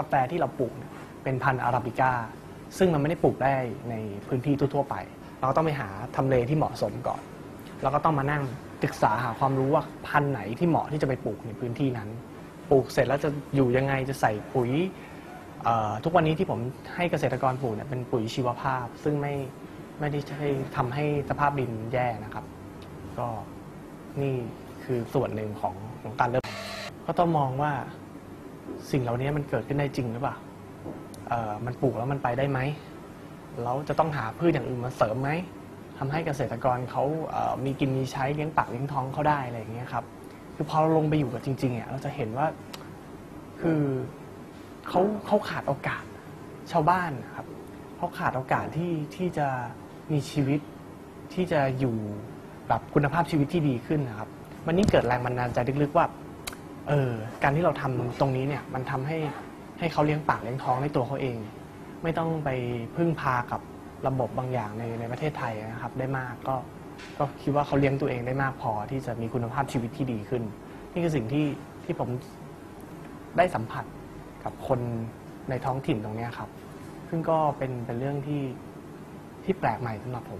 กาแฟที่เราปลูกเนี่ยเป็นพันธุ์อาราบิก้า ซึ่งมันไม่ได้ปลูกได้ในพื้นที่ทั่วๆไป เราก็ต้องไปหาทำเลที่เหมาะสมก่อน แล้วก็ต้องมานั่งศึกษาหาความรู้ว่าพันธุ์ไหนที่เหมาะที่จะไปปลูกในพื้นที่นั้น ปลูกเสร็จแล้วจะอยู่ยังไงจะใส่ปุ๋ยเอ่อทุกวันนี้ที่ผมให้เกษตรกรปลูกเนี่ยเป็นปุ๋ยชีวภาพ ซึ่งไม่ไม่ได้ใช้ทำให้สภาพดินแย่นะครับ ก็นี่คือส่วนหนึ่งของของการเริ่มก็ต้องมองว่า สิ่งเหล่านี้มันเกิดขึ้นได้จริงหรือเปล่าเออมันปลูกแล้วมันไปได้ไหมแล้วจะต้องหาพืชอย่างอื่นมาเสริมไหมทำให้เกษตรกรเขาเอ่อมีกินมีใช้เลี้ยงปากเลี้ยงท้องเขาได้อะไรอย่างเงี้ยครับ คือพอเราลงไปอยู่กับจริงๆอะเราจะเห็นว่าคือเขาเขาขาดโอกาสชาวบ้านนะครับเขาขาดโอกาสที่ที่จะมีชีวิตที่จะอยู่แบบคุณภาพชีวิตที่ดีขึ้นนะครับมันนี่เกิดแรงบันดาลใจลึกๆว่า เออการที่เราทำตรงนี้เนี่ยมันทำให้ให้เขาเลี้ยงปากเลี้ยงท้องในตัวเขาเอง ไม่ต้องไปพึ่งพากับระบบบางอย่างในในประเทศไทยนะครับ ได้มากก็ก็คิดว่าเขาเลี้ยงตัวเองได้มากพอที่จะมีคุณภาพชีวิตที่ดีขึ้น นี่คือสิ่งที่ที่ผมได้สัมผัสกับคนในท้องถิ่นตรงนี้ครับ ซึ่งก็เป็นเป็นเรื่องที่ที่แปลกใหม่สำหรับผม